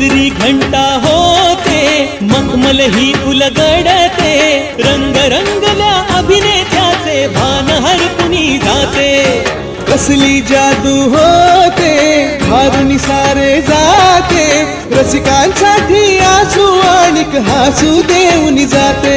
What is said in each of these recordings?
दुसरी घंटा होते मखमल ही उलगडते रंग रंगल्या अभिनेत्याचे भान हरपुनी जाते. कसली जादू होते हारून सारे जाते रसिकांसाठी आसू आणि हसू देऊन जाते.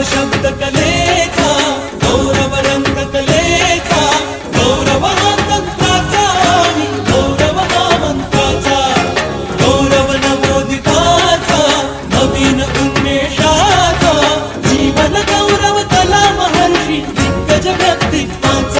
गौरव शब्द कलेचा गौरव रंग कलेचा गौरव मंत्राचा गौरव मंत्राचा गौरव नवोदिताचा नवीन उन्मेषा